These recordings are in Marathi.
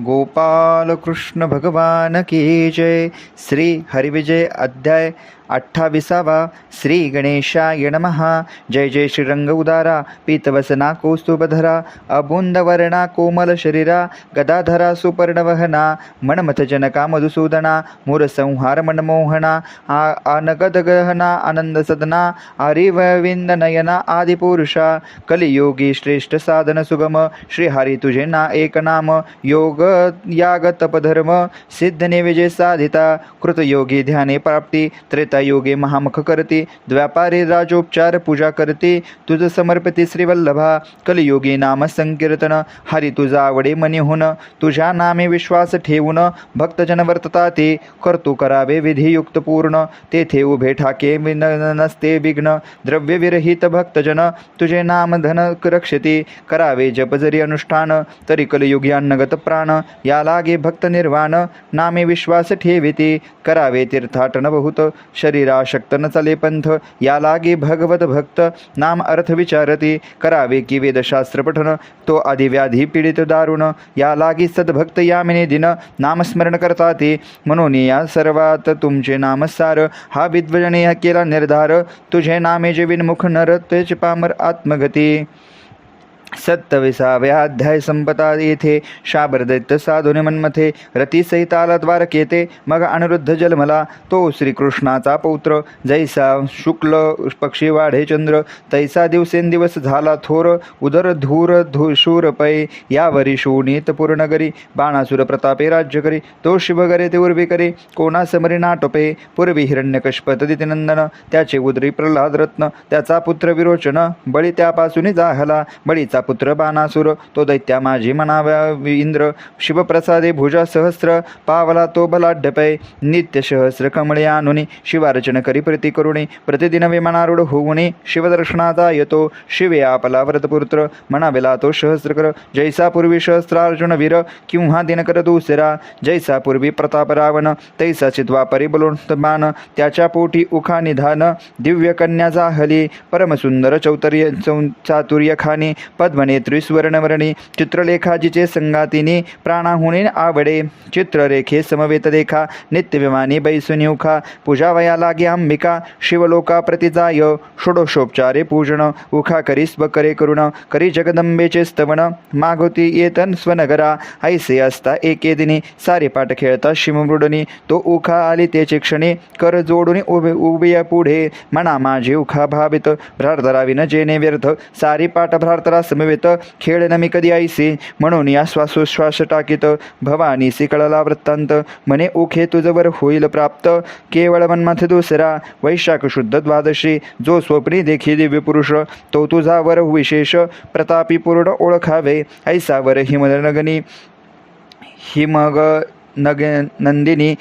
गोपाल कृष्ण भगवान की जय। श्री हरिविजय अध्याय अठ्ठावीसावा श्री गणेशाय नमः. जय जय श्रीरंग उदारा पीतवसना कौस्तुभधरा अबुंदवर्णा कोमल शरीरा गदाधरा सुपर्णवहना मनमथजनका मधुसूदना मूरसंहार मनमोहना आ अनगदगहना आनंद सदना हरिवविंद नयना आदिपुरुषा कलियोगी श्रेष्ठ साधन सुगम श्रीहरी तुझे ना एक नाम योग याग तपधर्म सिद्ध निविजय साधिता कृतयोगी ध्याने प्राप्ती योगे महामुख करते द्व्यापारे राजोपचार पूजा करते तुझ समर्पते श्रीवल्लभा कलियोगी नाम संकीर्तन हरी तुझा आवडे मनी होन तुझ्या नामे विश्वास ठेवून भक्तजन वर्तता ते करतो करावे विधियुक्त पूर्ण तेथे उभे ठाके विन नसते विघ्न द्रव्यविरहित भक्तजन तुझे नाम धन रक्षती करावे जप जरी अनुष्ठान तरी कलियुगी अन्नगत प्राण या लागे भक्त निर्वाण नामे विश्वास ठेविती करावे तीर्थाटन बहुत शरीराशक्त न चले पंथ या लागे भगवत भक्त नाम अर्थ विचारती करावे की वेदशास्त्र पठन तो आदिव्याधी पीडित दारुण या लागी सद्भक्त यामिने दिन नामस्मरण करता ते म्हणून या सर्वात तुमचे नामसार हा विद्वजने केला निर्धार तुझे नामे जे विनमुख नर तेच पामर आत्मगती। सत्तविसाव्याध्याय संपता येथे शाबरदैत्य साधुने मनमथे रतीसहित आला द्वारकेते मग अनिरुद्ध जन्मला तो श्रीकृष्णाचा पौत्र. जैसा शुक्ल पक्षी वाढे चंद्र तैसा दिवसेंदिवस झाला थोर उदर धूर धूशूर पै यावरी शोणीत पूर्णगरी बाणासुर प्रतापे राज्य करी तो शिवगरे ते उर्वी करी कोणा समरी नाटपे पूर्वी हिरण्यकश्पत दितिनंदन त्याचे उदरी प्रल्हाद रत्न त्याचा पुत्र विरोचन बळी त्यापासून जाहला बळीचा पुत्र बाणासुर तो दैत्या माझी म्हणाव्या इंद्र शिवप्रसादे भुजा सहस्र पावला तो बलाढ्यपै नित्य सहस्र कमळे आणुनी शिवार्चन करी प्रती करुणी प्रतिदिन विमानारूढ होऊनी शिवदर्शनाचा येतो शिवे आपला व्रतपुत्र म्हणावेला तो सहस्रकर जैसा पूर्वी सहस्रार्जुन वीर किंवा दिनकर दुसरा जैसा पूर्वी प्रताप रावण तैसा चित्वापरी बलोत्मान त्याच्या पोटी उखा निधान दिव्य कन्या जाहली परमसुंदर चौतर्य चौ चातुर्य खानी पद्मने सुवर्णवर्णी चित्रलेखाजीचे संगातीने प्राणाहुने आवडे चित्ररेखे समवेत देखा नित्यविमानी बैसुनी उखा पूजावया लागे अंबिका शिवलोका प्रतिजाय षोडशोपचारे पूजन उखा करी स्वकरे करुण करी जगदंबेचे स्तवन मागोती येतन स्वनगरा ऐसे असता एके दिनी सारे पाठ खेळता शिवमृडनी तो उखा आली तेचे क्षणी कर जोडून उभे उभे पुढे म्हणा माझे उखा भावित भ्रार्दराविन जेने व्यर्थ सारी पाठ भ्रार्तरा समवेत खेळ न मी कधी आईसी. म्हणून या श्वासोश्वास टाकीत भवानीसी कळला वृत्तांत. म्हणे उखे तुझवर होईल प्राप्त. केवळ मन्मथ दुसरा. वैशाख शुद्ध द्वादशी. जो स्वप्नी देखी दिव्य पुरुष. तो तुझावर विशेष. प्रतापी पूर्ण ओळखावे. ऐसावर हिमनगनी. हिमग नग नंदिनी.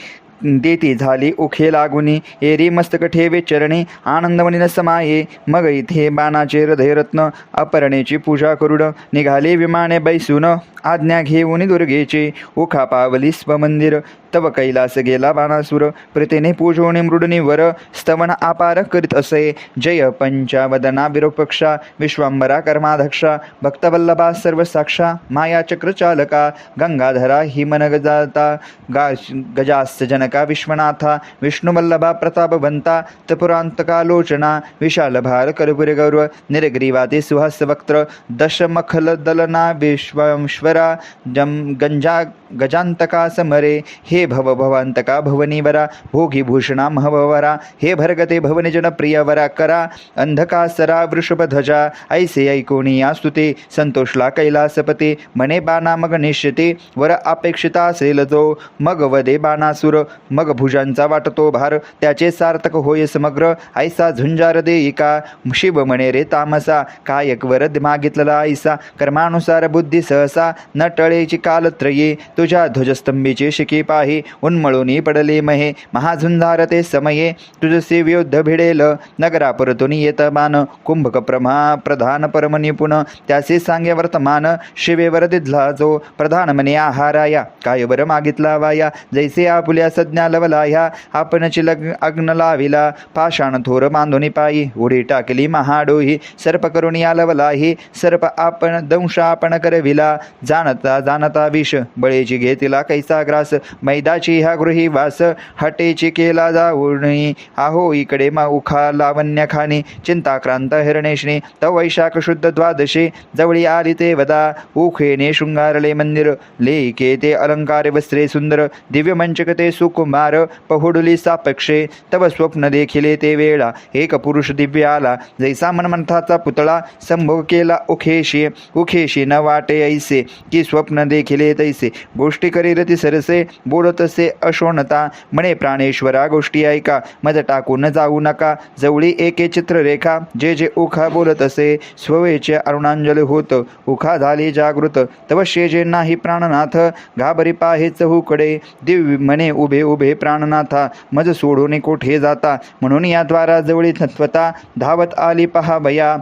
देती झाली. उखे लागुनी एरी मस्तक ठेवे चरणी. आनंदमणी समाये मग इथे बाणाचे हृदयरत्न अपरणेची पूजा करुड निघाले विमाने बैसून. आज्ञा घेऊन दुर्गेचे उखा पावली स्वमंदिर. तव कैलास गेला बाणासुर प्रीतीने पूजोने मृडुनी वर स्तवन आपार करीत असे. जय पंचावदना विरूपक्षा विश्वांबरा कर्माध्यक्षा भक्तवल्लभा सर्व साक्षा माया चक्रचालका गंगाधरा हिमनगजाता गा गजास्त जनका विश्वनाथा विष्णुवल्लभा प्रतापवंता त्रिपुरांतकालोचना विशाल भार कर्पूर गौरव निर्ग्रीवाती सुहास वक्त्र दशमखल दलना विश्वेश्वरा जम गंजा गजांतका समरे हे भव भवांतका भवनीवरा भोगी भूषणा महवरा हे भरगते भवनी वरा करा। अंधकासरा वृषभध्वजा ऐसे ऐकोणी या स्तुते संतोषला कैलासपते। मने बाना मग निश्चिते वर अपेक्षिता असेल जो। मग वदे बाणासुर। मग भुजांचा वाटतो भार। त्याचे सार्थक होय समग्र। ऐसा झुंजार देईका शिव म्हणे रे तामसा। कायक वरद मागितलेला ऐसा। कर्मानुसार बुद्धी सहसा। न टळेची कालत्रये। तुझ्या ध्वजस्तंभीचे शिकी पाही। पाही उन्मळून पडले महे. महाझुंजारते समये तुझसे वियुद्ध भिडेल. नगरा परतून येत मान कुंभक प्रमा प्रधान परम निपुण त्याचे सांगे वर्तमान. शिवेवर दिधला जो प्रधान मने आहाराया. काय बर मागितला वाया जैसे आपुल्या सज्ञा लवला ह्या आपणची लग अग्न लाविला. पाषाण थोर मांधुनी पायी. उडी टाकली महाडोही. सर्प करुणी आलवलाही सर्प आपण दंश आपण करविला. जाणता जाणता विष. बळेची घेतिला कैसा ग्रास. मै मैदाची ह्या गृही वास हटेची केला जाऊणी आहो इकडे मा उखा लावण्य खाणी चिंताक्रांत हिरणेशनी तव वैशाख शुद्ध द्वादशी. जवळी आली ते वदा. उखेने शृंगारले मंदिर. लेके ते अलंकार वस्त्रे सुंदर. दिव्य मंचक ते सुकुमार. पहुडुली सापक्षे. तव स्वप्न देखिले ते वेळा. एक पुरुष दिव्य आला. जैसा मनमंथाचा पुतळा. संभोग केला उखेशी. उखेशी न वाटे ऐसे. की स्वप्न देखिले तैसे. गोष्टी करील ती सरसे. बोल बोलतसे अशोणता. म्हणे प्राणेश्वरा गोष्टी ऐका मज टाकून जाऊ नका. जवळी एके चित्ररेखा जे जे उखा बोलत असे स्ववेचे अरुणांजल होत. उखा झाली जागृत तव शेजे नाही प्राणनाथ. घाबरी पाहेच हुकडे दिव्य म्हणे उभे उभे प्राणनाथा मज सोडून कोठे जाता? म्हणून या द्वारा जवळी तत्वता धावत आली पहा भया.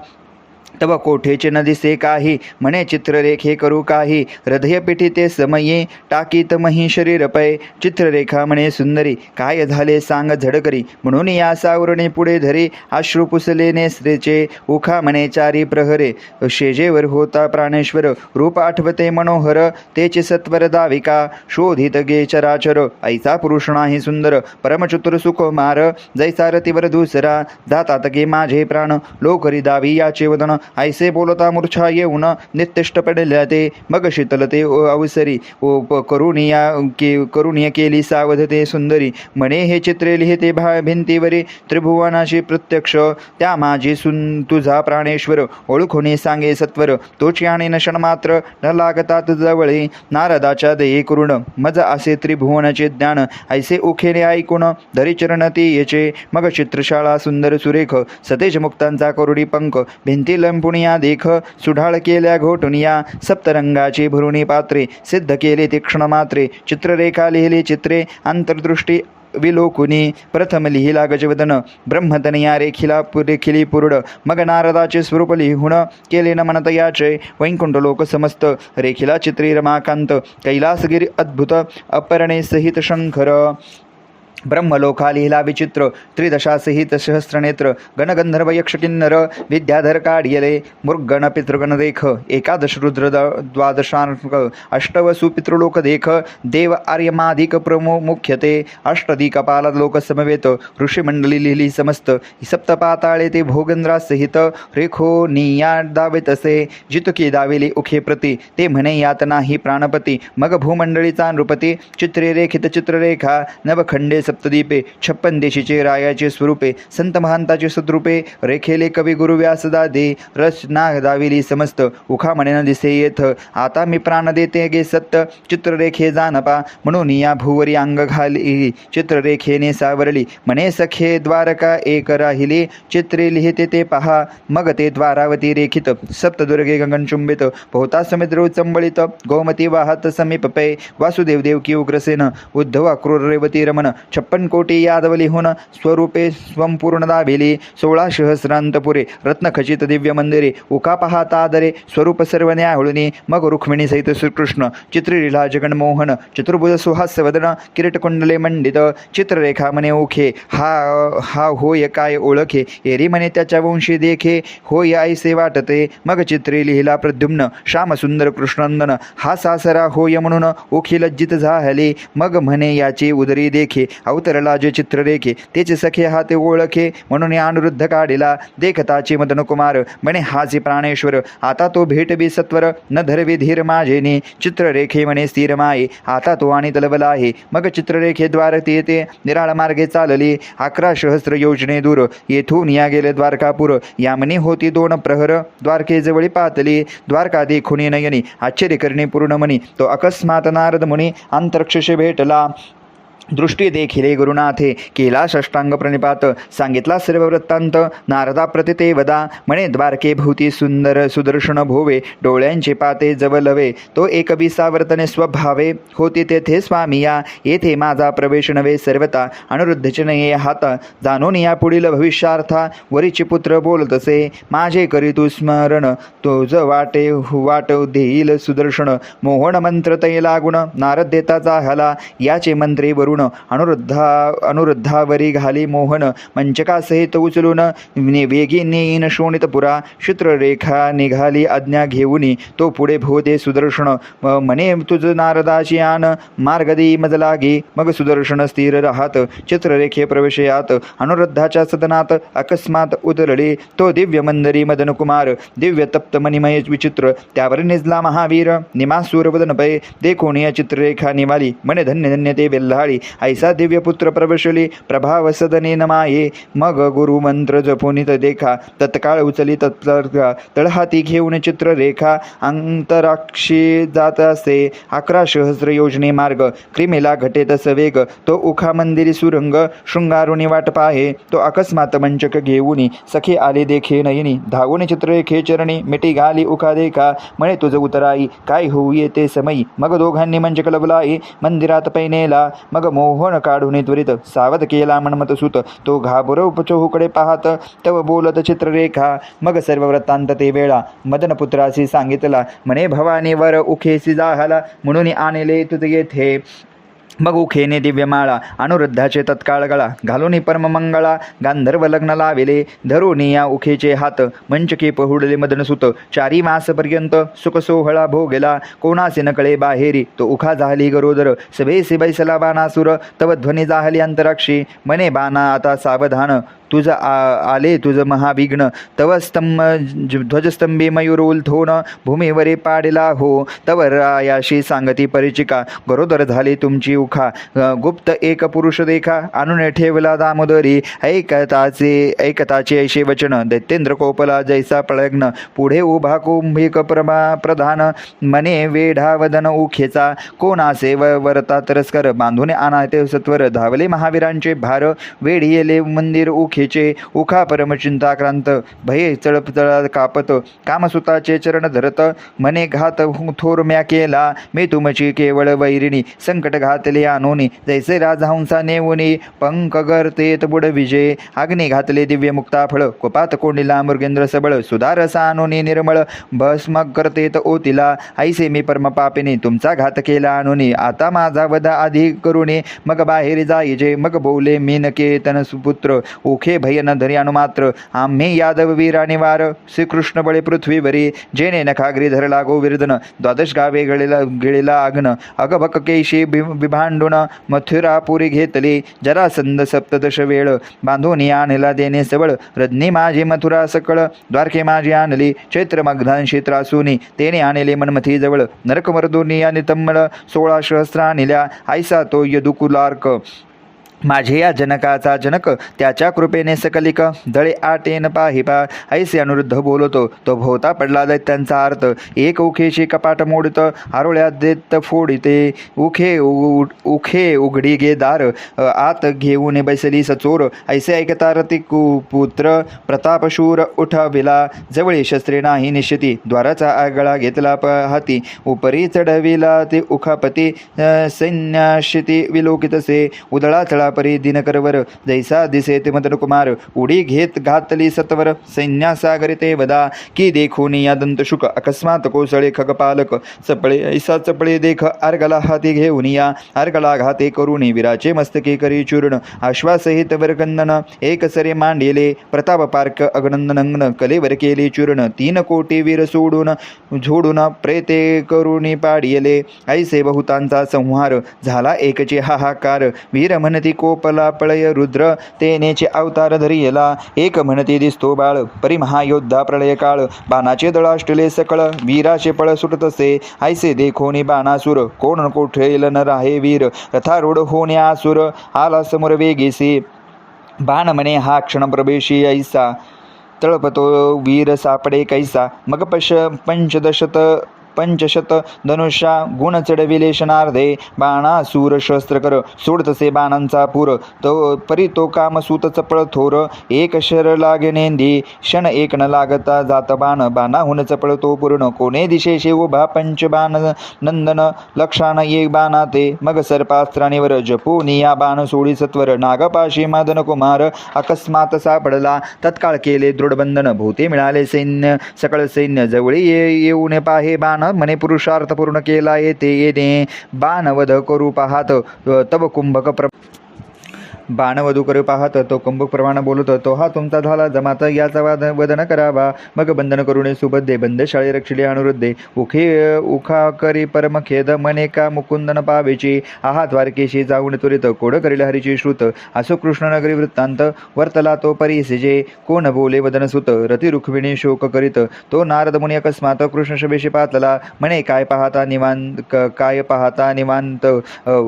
तव कोठेचे न दिसे काही? म्हणे चित्ररेखे करू काही. हृदयपिठी ते समये टाकीत मही शरीर पय. चित्ररेखा म्हणे सुंदरी काय झाले सांग झडकरी. म्हणून या सावरणे पुढे धरी अश्रू पुसले नेसरेचे. उखा म्हणे चारी प्रहरे. शेजेवर होता प्राणेश्वर रूप आठवते मनोहर. तेचे सत्वर दाविका शोधित गे चराचर. ऐसा पुरुष नाही सुंदर परमचतुर सुकुमार. जैसा रतीवर दुसरा जातात गे माझे प्राण. लोकरी दावी याचे वदन. ऐसे बोलता मूर्छा येऊन नित्यष्ट पडल्या ते मग शीतलते ओ अवसरी ओ प करुणिया के करुणिया केली सावधते सुंदरी. म्हणे हे चित्रे लिहिते भा भिंतीवरी त्रिभुवनाशी प्रत्यक्ष. त्या माझी सुन तुझा प्राणेश्वर ओळखुनी सांगे सत्वर. तोची आणि नशण मात्र न लागतात जवळे. नारदाच्या दये करुण मज असे त्रिभुवनाचे ज्ञान. ऐसे उखेने ऐकून धरिचरण ते येचे. मग चित्रशाळा सुंदर सुरेख. सतेज मुक्तांचा करुडी पंख. भिंतीला पुण्या देख सुढाळ केल्या घोटुनिया सप्तरंगाची भरुणी पात्रे सिद्ध केले तीक्ष्ण मात्रे चित्ररेखा लिहिली चित्रे अंतर्दृष्टी विलोकुनी प्रथम लिहिला गजवदन ब्रह्मतनया रेखिला रेखिली पुरुड मग नारदाचे स्वरूप लिहून केले नमन तयाचे वैकुंठ लोक समस्त रेखिला चित्री रमाकांत कैलासगिरी अद्भुत अपरणे सहित शंकर ब्रह्मलोका लिहिला विचित्र त्रिदशासहित सहस्रनेत्र गणगंधर्व यक्ष किन्नर विद्याधर काढियले मृगण पितृगण देख एकादश रुद्र द- अष्टव अष्टवसु पितृलोक देख देव आर्यमाधिक प्रमो मुख्यते अष्टदिकपाल लोक समवेत ऋषिमंडली लिहिली समस्त सप्तपाताळे ते भोगेंद्रासहित रेखो निया दावेतसे जितकी दाविली उखे प्रती ते म्हणे यात नाही प्राणपती मग भूमंडळीचा नृपती चित्रे रेखित चित्ररेखा नवखंडे सप्तदीपे छप्पन देशीचे रायाचे स्वरूपे संत महांताचे सद्रूपे रेखेले कवी गुरु दे रचना दाविली समस्त उखा म्हणे दिसे येथ आता मी प्राण देते गे सत्य चित्ररेखे जानपा म्हणून या भुवरी अंग घाली चित्ररेखेने सावरली म्हणे सखे द्वारका एक राहिली चित्रे लिहिते ते पहा मग ते द्वारावती रेखित सप्तदुर्गे गगनचुंबित भोवता समुद्र उचंबळित गोमती वाहत समीप पै वासुदेव देवकी उग्रसेन उद्धव अक्रूर रेवती रमण छप्पन कोटी यादव स्वरूपे स्वंपूर्ण दाबिली सोळा सहस्रांतपुरे रत्नखचित दिव्य मंदिरे उका पाहता आदरे स्वरूप सर्व न्याहुळणी मग रुक्मिणी सहित श्रीकृष्ण चित्रलीला जगनमोहन चतुर्भुज सुहास्यवदन किरीटकुंडले मंडित चित्ररेखा म्हणे ओखे हा हा होय काय ओळखे एरी म्हणे त्याच्या वंशी देखे होय आईसे वाटते मग चित्रे लिहिला प्रद्युम्न श्यामसुंदर कृष्णंदन हा सासरा होय म्हणून ओखी लज्जित झाले मग म्हणे याची उदरी देखे अवतरला जे चित्ररेखे तेचे सखे हा ते ओळखे. म्हणून या अनुरुद्ध काढिला देखताचे मदन कुमार म्हणे हाजी प्राणेश्वर आता तो भेट बी सत्वर न धरवी धीर माझेने. चित्ररेखे म्हणे स्थिर माये आता तो आणि तलबला आहे. मग चित्ररेखेद्वार ते येते निराळ मार्गे चालली. अकरा सहस्र योजने दूर येथून या गेले द्वारकापूर. यामनी होती दोन प्रहर द्वारकेजवळी पातली. द्वारका देखुनी नयनी आश्चर्य करणे पूर्ण मनी. तो अकस्मात नारद मुनी अंतरक्षशी भेटला. दृष्टी देखिले गुरुनाथे केला षष्टांग प्रणिपात सांगितला सर्व वृत्तांत नारदा प्रति वदा म्हणे द्वारके भोवती सुंदर सुदर्शन भोवे डोळ्यांचे पाते जवलवे तो एक विसावर्तने स्वभावे होती तेथे स्वामी या येथे माझा प्रवेश नवे सर्वता अनुरुद्धचे नये हात जाणून या पुढील भविष्यार्था वरीचे पुत्र बोलतसे माझे करी तू स्मरण तुझ वाटे वाट देईल सुदर्शन मोहन मंत्र तैला गुण नारद देता झाला याचे मंत्रे वरुण अनुरुद्धा अनुरुद्धावरी घाली मोहन मंचकासहित उचलून नि- वेगी नेईन शोणितपुरा चित्ररेखा निघाली आज्ञा घेऊनी तो पुढे भोते सुदर्शन मने म्हणे तुझ नारदाची आन मार्गदी मज लागी मग सुदर्शन स्थिर राहत चित्ररेखे प्रवेशयात अनुरुद्धाच्या सदनात अकस्मात उतरले तो दिव्य मंदरी मदन कुमार दिव्य तप्त मणिमय विचित्र त्यावर निजला महावीर निमासूर वदन पै देखून चित्ररेखा निवाली मने धन्य धन्य ते बेल्हाळी ऐसा दिव्यपुत्र पुत्र प्रभाव सदने नमाये। मग गुरु मंत्र जपुनित देखा तत्काळ उचली तत्का तळहाती घेऊन चित्ररेखा अंतराक्षी जात असे। अकरा सहस्र योजने मार्ग क्रिमेला घटे तस वेग तो उखा मंदिरी सुरंग शृंगारुणी वाट पाहे। तो अकस्मात मंचक घेऊनी सखे आले देखे नयनी। धावून चित्ररेखे चरणी मिटी घाली उखा देखा। म्हणे तुझ उतराई काय होऊ येते समयी? मग दोघांनी मंचक लबलाई मंदिरात पैनेला। मग मोहन काढून त्वरित सावध केला म्हणमत सुत. तो घाबरव उपचोहूकडे पाहत तव बोलत चित्ररेखा मग सर्व वृत्तांत ते वेळा मदनपुत्रासी सांगितला म्हणे भवानी वर उखेसी जाहला म्हणून आणले तुझ येथे मग उखेने दिव्यमाळा अनुरुद्धाचे तत्काळ गळा घालून परममंगळा गांधर्व लग्न लाविले धरुनी या उखेचे हात मंचके पहुडले मदनसुत चारी मासपर्यंत सुखसोहळा भोगेला कोणासे नकळे बाहेरी तो उखा झाली गरोदर सभेसी बैसला बाणासुर तव ध्वनी जाहली अंतराक्षी मने बाणा आता सावधान तुझं आ आले तुझं महाविघ्न तव स्तंभ ध्वजस्तंभे मयूर उलथोन भूमीवरे पाडला हो तव रायाशी सांगती परिचिका गरोदर झाली तुमची उखा गुप्त एक पुरुष देखा आणून ठेवला दामोदरी ऐकताचे ऐकताचे ऐशे वचन दैत्येंद्र कोपला जैसा प्रयत्न पुढे उभा कुंभिक प्रमा प्रधान मने वेढा वदन उखेचा कोणासे व वरता तरस्कर बांधून आणाते सत्वर धावले महावीरांचे भार वेढी येले मंदिर उखेचे उखा परमचिंताक्रांत. भये चळपचळ कापत कामसुताचे चरण धरत मने घात थोर म्या केला मी तुमची केवळ वैरिणी संकट घातले आणोनी. जैसे राजहंसा नेवणी पंक गर्तेत बुड विजय अग्नी घातले दिव्य मुक्ता फळ कोपात कोंडिला मृगेंद्र सबळ. सुधारसा आणोनी निर्मळ भस्म करतेत ओतिला. ऐसे मी परमपापिनी तुमचा घात केला आणोनी. आता माझा वध आधी करुणी मग बाहेर जाईजे मग बोले मी नकेतन सुपुत्र. ओखे भयन धरी अनुमात्र आम्ही यादव वीराने वार श्रीकृष्ण बळे पृथ्वीवरी जेने नखाग्री धरला गोविर्धन द्वादश गावे गळेला गिळेला अग्न अगभक केशी बि बिभांडून मथुरापुरी घेतली जरासंद सप्तदश वेळ बांधून आणला देणे सवळ रज्ञी माझी मथुरा सकळ द्वारके माझी आणली चैत्र मग्धांशी त्रासुनी तेने आणले मनमथी जवळ नरकमर्दुनी आणि तम्मळ सोळा सहस्र आणल्या आयसा तो यदुकुलार्क माझे या जनकाचा जनक त्याच्या कृपेने सकलिक दळे आटेन पाहिपा ऐसे अनुरुद्ध बोलतो तो भोवता पडला दैत्यांचा अर्थ. एक उखेशी कपाट मोडत आरोळ्यात देत फोडिते. उखे उ- उखे उघडी गे दार आत घेऊन बैसली सचोर ऐसे ऐकता रती कुपुत्र प्रतापशूर उठविला. जवळी शस्त्रे नाही निश्चिती द्वाराचा आगळा घेतला प हाती उपरी चढविला ते उखापती सैन्याशिती विलोकितसे उदळा चढा परी दिनकरवर जैसा दिसे ते मदनकुमार उडी घेत घातली सत्वर सैन्यासागरी ते वदा की देखून या दंतशुक अकस्मात कोसळे खगपालक चपळे ऐसा चपळे देख अर्गला हाती घेऊन या अर्गला घाते करुणी विराचे मस्तके करी चूर्ण आश्वासहित वरकंदन एक सरे मांडिले प्रताप पार्क अगनंदनंगन कलेवर केले चूर्ण तीन कोटी वीर सोडून झोडून प्रेते करुणी पाडियले ऐसे बहुतांचा संहार झाला एकचे हाहाकार वीर म्हणती कोपला पळय रुद्र तेनेचे अवतार धरियला. एक म्हणती दिसतो बाळ परिमहायोद्धा प्रलय काळ. बाणाचे दळाष्टले सकळ वीराचे पळ सुटतसे ऐसे देखोनी बाणासुर कोण कोठेल न राहे वीर. रथारूढ होणे आसुर आला समोर वेगेसी. बाण म्हणे हा क्षण प्रवेशी ऐसा. तळपतो वीर सापडे कैसा. मग पश पंचदशत पंचशत धनुष्या गुण चढविले शनार्धे बाणासूर शस्त्रकर सोड तसे बाणांचा पूर. तो परी तो कामसूत चपळ थोर एक शर लागेनेंदी क्षण एक न लागता जात बाण बाणाहून चपळ तो पूर्ण. कोणे दिशेशे उभा पंचबाण नंदन लक्षान ये बाणा ते मग सर्पास्त्राणीवर जपूनी या बाण सोडी सत्वर. नागपाशी मदन कुमार अकस्मात सापडला. तत्काळ केले दृढबंधन भूते मिळाले सैन्य सकळ सैन्य जवळी ये येऊन पाहे बाण. म्हणे पुरुषार्थ पूर्ण केला येते येणे. बाणवध करू पाहात. तब कुंभक प्र बाणवधू करू पाहत तो कुंभक प्रमाण बोलत तो हा तुमचा झाला जमात याचा वाद वदन करावा. मग बंधन करुणे सुबद्धे बंद शाळे रक्षिले अनुरुद्धे. उखे उखा करी परम खेद मने का मुकुंदन पावेची. आहा द्वारकेशी जाऊन त्वरित कोड करील हरीची श्रुत. असो कृष्णनगरी वृत्तांत वर्तला तो परिसिजे. कोण बोले वदन सुत? रती रुक्मिणी शोक करीत. तो नारद मुनी अकस्मात कृष्ण शबेशी पातला. म्हणे काय पाहता निवांत क- काय पाहता निवांत?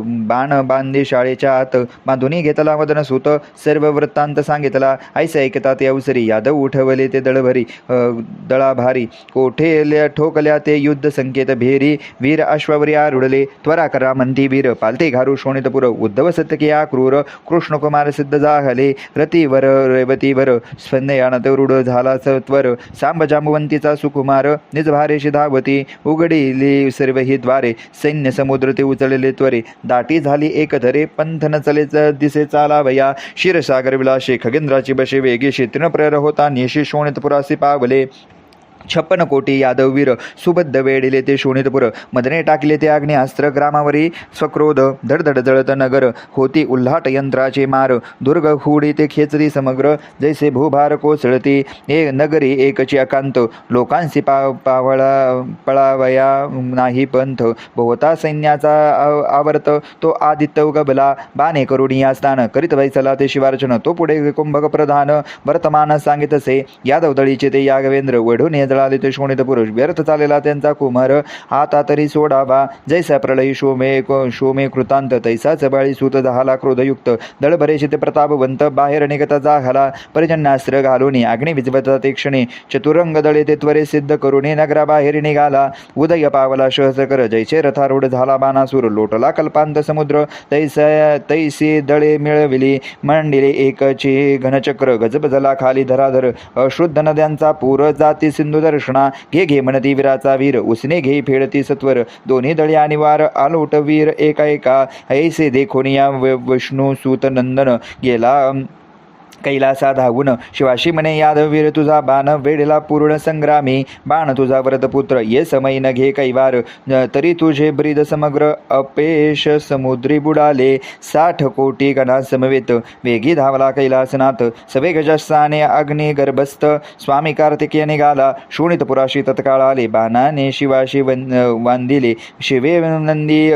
बाण बांधे शाळेच्या आत. बांधुनी घेतला वदन सुत सर्व वृत्तांत सांगितला. ऐसे ऐकतात अवसरी यादव उठवले ते दळभरी. दळाभारी. कोठे ठोकल्या ते युद्ध संकेत भेरी. वीर अश्ववरी आरुडले. त्वरा करा मंदी वीर. पालते घारू शोणितपुर उद्धव सत्यके क्रूर कृष्णकुमार सिद्ध जाहले. रतीवर रेवतीवर स्पंदयानत रूढ झाला सत्वर. सांब जांबवंतीचा सुकुमार. निजभारेशी धावती. उघडिली सर्व ही द्वारे. सैन्य समुद्र ते उचलले त्वरे. दाटी झाली एक धरे. पंथ न दिसेच चालावया क्षीरसागर विलासे खगेंद्राची बसे वेगेशी तृणप्रेर होता निशी शोणितपुरासी पावले छप्पन कोटी यादववीर सुबद्ध वेडिले ते शोणितपुर. मदने टाकले ते अग्निअस्त्र ग्रामावरी. स्वक्रोध धडधड जळत नगर. होती उल्हाट यंत्राचे मार. दुर्ग हुडी ते खेचरी समग्र. जैसे भूभार कोसळती. ए नगरी एकची अकांत. लोकांशी पा पावळा पळावया नाही पंथ. भोवता सैन्याचा आव- आवर्त. तो आदित्य गबला बाणे करुणी या स्थान. करीत वैसला ते शिवार्चन. तो पुढे कुंभक प्रधान. वर्तमान सांगितसे यादवदळीचे ते यागवेंद्र. वढून हे जळाले ते शोणित पुरुष. व्यर्थ चालेला त्यांचा कुमार आता तरी सोडावा. जैसा प्रलयी शोमे शोमे कृतांत तैसाच बाळी सुत झाला क्रोधयुक्त. दळभरेशी ते प्रतापवंत बाहेर निघता जाघाला. परिजन्यास्त्र घालून अग्नी विजवता ते क्षणी. चतुरंग दळे ते त्वरे सिद्ध करून नगराबाहेर निघाला. उदय पावला सहस्र जैसे रथारूढ झाला बाणासूर. लोटला कल्पांत समुद्र तैस तैसे दळे मिळविली. मांडिले एकचे घनचक्र गजबजला खाली धराधर. अशुद्ध नद्यांचा पूर जाती सिंधू दर्शना घे घे म्हणती वीराचा वीर उसने घे फेडती सत्वर. दोन्ही दळी आणि वार आलोट वीर एका एका ऐसे देखोनिया विष्णू सूत नंदन गेला कैलासा धावून. शिवाशी म्हणे यादवीर तुझा बाण वेढला पूर्ण संग्रामी. बाण तुझा व्रतपुत्र ये समय न घे कैवार. तरी तुझे ब्रीद समग्र अपेश समुद्री बुडाले. साठ कोटी गणा समवेत. वेगी धावला कैलासनाथ. सवे गजस्साने अग्नि गर्भस्थ. स्वामी कार्तिकीय निघाला. शोणितपुराशी तत्काळ आले बाणाने शिवाशी वन वांदिले. शिवे नंदी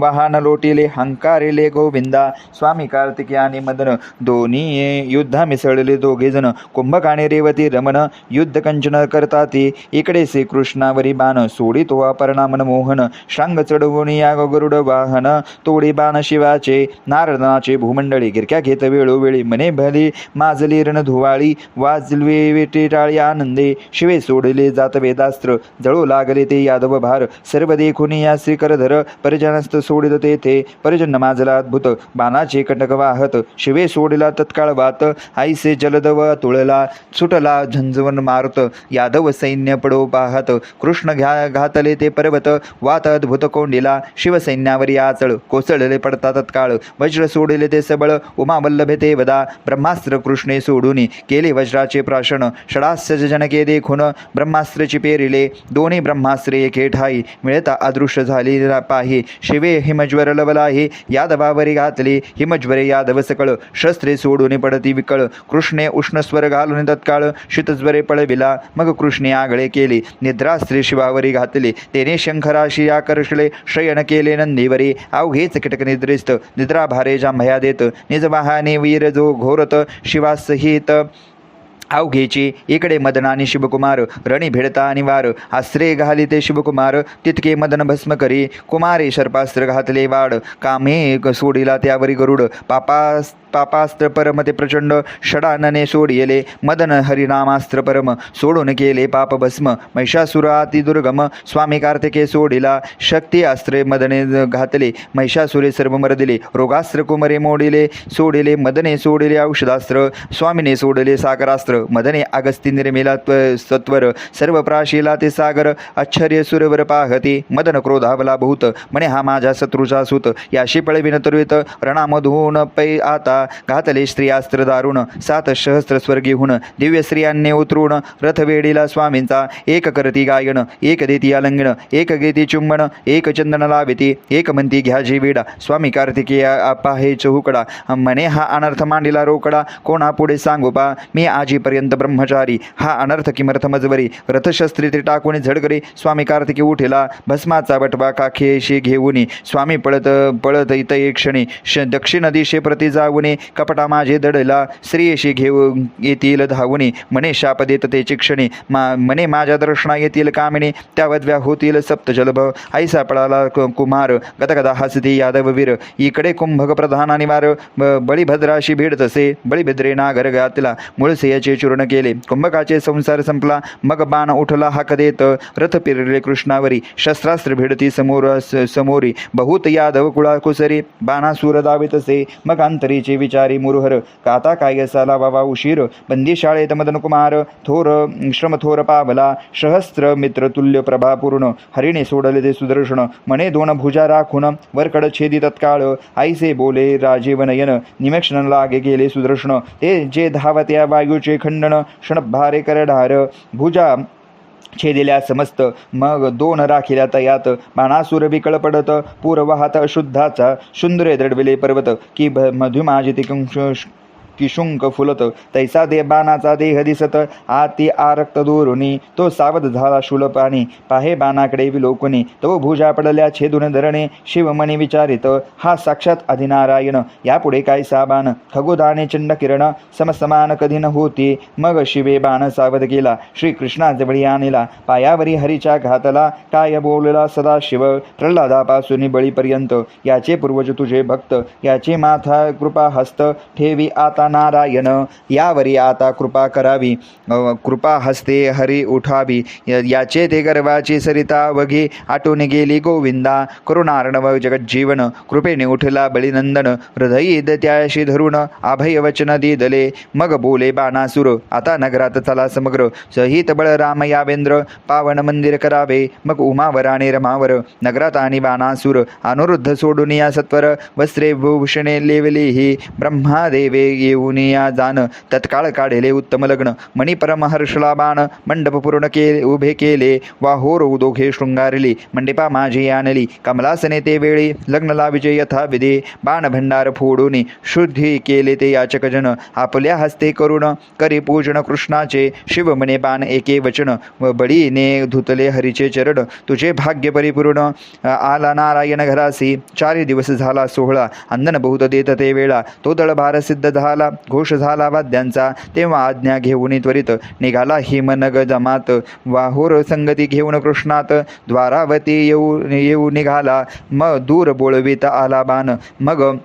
वाहन लोटिले. हंकारिले गोविंदा. स्वामी कार्तिकेयाने मदन. दोन्ही युद्धा मिसळले दोघेजण कुंभकाणे रेवती रमण युद्ध कंचन करता ते इकडे श्रीकृष्णावरी बाण सोडी तो परिणामन मोहन शांग चढवून या गरुड वाहन. तोडी बाण शिवाचे नारदनाचे भूमंडळी गिरक्या घेत वेळोवेळी मने भली. माजली रणधुवाळी वाजले वेटेटाळी आनंदे. शिवे सोडले जात वेदास्त्र जळू लागले ते यादव भार. सर्व देखून या श्रीकरधर परिजनस्त सोडित तेथे. परिजन माजला अद्भुत बाणाचे कटक वाहत. शिवे सोडला तत्काळ वात आईसे जलदव तुळला सुटला झंझवन मारुत यादव सैन्य पडो पाहत कृष्ण घ्या घातले ते पर्वत वात अद्भुत कोंडीला शिवसैन्यावरी आचळ कोसळले पडतात तत्काळ वज्र सोडले ते सबळ उमावल्लभे ते वदा ब्रह्मास्त्र कृष्णे सोडून केले वज्राचे प्राशन षडास्य जनके देखून ब्रह्मास्त्रची पेरिले दोन्ही ब्रह्मास्त्रे एके ठाई मिळता अदृश्य झाली पाही शिवे हिमज्वर लवलाही यादवावरी घातली हिमज्वरे यादव सकळ शस्त्रे सोडून पडत विकळ. कृष्णे उष्णस्वर घालून तत्काळ शीतज्वरे पळविला. मग कृष्णे आगळे केले. निद्रास्त्री शिवावरी घातले. तेने शंखराशी आकर्षले. शयन केले नंदीवरी. अवघेच कीटक निद्रिस्त. निद्रा भारे जांभया देत. निज वाहाने वीर जो घोरत. शिवासहित. अवघेची. इकडे मदन आणि शिवकुमार रणी भिडता आणि वार. आश्रय घालिते शिवकुमार तितके मदन भस्म करी. कुमारे शर्पास्त्र घातले वाड. कामे सोडिला त्यावरी गरुड. पापास पापास्त्र परम ते प्रचंड. षडानने सोडिले मदन हरिनामास्त्र परम. सोडून केले पाप भस्म. महिषासुराती दुर्गम. स्वामी कार्तिके सोडिला. शक्ती अस्त्रे मदने घातले. महिषासुरे सर्व मरदिले. रोगास्त्र कुमरे मोडिले. सोडिले मदने सोडिले औषधास्त्र. स्वामीने सोडले सागरास्त्र. मदने अगस्ती निर्मिला त्व सत्वर सर्व प्राशीला ते सागर आश्चर्य सुरवर पाहते मदन क्रोधावला बहुत म्हणे हा माझ्या शत्रूचा सुत याशी पळविन तरुत रणामधून पै आता घातले स्त्रियास्त्र दारुण सात सहस्त्र स्वर्गीहून दिव्य स्त्रियांनी उतरून रथवेडीला स्वामींचा एक करती गायन एक देती आलंगण एक गेती चुंबन एक चंदन लाविती एक म्हणती घ्या जी विडा स्वामी कार्तिकेय पाहे चहुकडा म्हणे हा अनर्थ मांडीला रोकडा कोणा पुढे सांगू पा मी पर्यंत ब्रह्मचारी हा अनर्थ किमर्थ मजवरी रथशस्त्री ते टाकून झडकरे स्वामी कार्तिकी उठेला भस्माचा बटवा काखेशी घेऊनी स्वामी पळत पळत इत एक क्षणी श दक्षिण दिशे प्रति जाऊने कपटा माझे दडला स्त्रियेशी घेऊ येतील धावुनी मने शाप देत त्याची क्षणी मा मने माझ्या दर्शना येतील कामिनी त्या वद्व्या होतील सप्तजलभ ऐसा पळाला कुमार गदगदा हसती यादव वीर इकडे कुंभक प्रधान आणि ब- बळीभद्राशी भेट तसे बळीभद्रे नागर घातला मुळसे चूर्ण केले. कुंभकाचे संसार संपला. मग बाण उठला हाक देत. रथ पिरले कृष्णावरी. शस्त्रास्त्र भिडती समोर समोरी. बहुत यादव कुळा कुसरी. बाणासूर दावितसे मग अंतरीचे विचारी मुरुहर. काता काय साला बाबा उशीर? बंदी शाळेत मदन कुमार. थोर श्रम थोर पावला. सहस्त्र मित्र तुल्य प्रभा पूर्ण. हरिणे सोडले ते सुदर्शन. म्हणे दोन भुजा राखून. वरकड छेदी तत्काळ. आईसे बोले राजीव नयन निमेक्षण लागे गेले सुदर्शन. ते जे धावत्या वायूचे खंडन क्षणभारे करढार भुजा छेदिल्या समस्त मग दोन राखिल्या तयात बाणासूर विकळ पडत पूर वाहत अशुद्धाचा शुंद्रे दडविले पर्वत की भ मधुमाजिती कंश किशुंक फुलत तैसा दे बाणाचा देह दिसत आती आरक्त दोरुनी तो सावध झाला शूलपाणी पाहे बाणाकडे विलोकुनी तो भुजा पडल्या छेदून धरणे शिवमणी विचारित हा साक्षात अधिनारायण यापुढे काय साबान खगोदाने चिंड किरण समसमान कधी न होती मग शिवे बाण सावध केला श्रीकृष्णाजवळी आणला पायावरी हरीच्या घातला काय बोलला सदा शिव प्रल्हादापासून बळीपर्यंत याचे पूर्वज तुझे भक्त याचे माथा कृपा हस्त ठेवी आता नारायण यावरी आता कृपा करावी. कृपा हस्ते हरी उठावी. याचे ते गर्वाची सरिता वघी आटून गेली गोविंदा. करुणार्णव जगज्जीवन कृपेने उठला बळीनंदन. हृदयी त्याशी धरून अभय वचन दिदले. मग बोले बाणासुर आता नगरात चला समग्र. सहित बळराम यावेंद्र पावन मंदिर करावे. मग उमावर आणि रमावर नगरात आणि बाणासुर. अनुरुद्ध सोडून या सत्वर वस्त्रे भूषणे लेवली ही ब्रह्मादेवे येऊन या जाण तत्काळ काढेले उत्तम लग्न. मणिपरमहर्षला बाण मंडप पूर्ण केले उभे केले वा वाहोर दोघे शृंगारली मंडिपा माझी आणली. कमलासने ते वेळी लग्न लाविजे यथाविधी बाण भंडार फोडून शुद्धी केले ते याचकजन. आपल्या हस्ते करुण करी पूजन कृष्णाचे शिव म्हणे बाण एके वचन. व बळीने धुतले हरीचे चरण तुझे भाग्य परिपूर्ण. आला नारायण घरासी चारी दिवस झाला सोहळा. अंदन बहुत देत ते वेळा तो दळभार सिद्ध झाला. घोष झाला वाद्यांचा तेव्हा आज्ञा घेऊन त्वरित निघाला हिमनग जमात. वाहोर संगती घेऊन कृष्णात द्वारावती येऊ येऊ निघाला मग दूर बोळवीत आला बाण. मग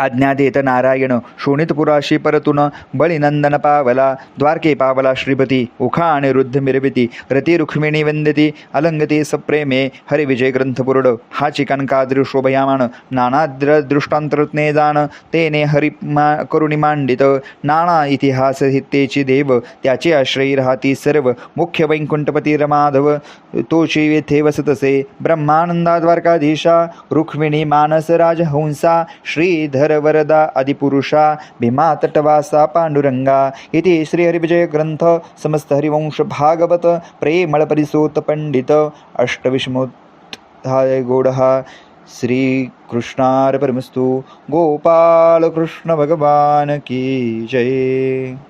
आज्ञादेत नारायण शोणितपुराशी परतून बळीनंदन पावला द्वारके पावला श्रीपती उखा आणि रुद्ध मिरविती रती रुक्मिणी वंदती अलंगती सप्रेमे हरिविजय ग्रंथपुरड हा चिकनकाद्र शोभयामान नानाद्र दृष्टांतरत्ने जाण तेने हरि मा करुणी मांडित नाना इतिहास हितेची देव त्याचे आश्रयी राहती सर्व मुख्य वैकुंठपती रमाधव तोची येथे वसतसे ब्रह्मानंदा द्वारकाधीशा रुक्मिणी मानस राजहंसा श्रीधर वरदा आदिपुरुषा भीमातटवासा पाण्डुरङ्गा पांडुरंगा इति श्रीहरिविजयग्रन्थ समस्त हरिवंश भागवत प्रेमळ परिसोत पंडित अष्टविष्मोत्थाय भगवान की जय।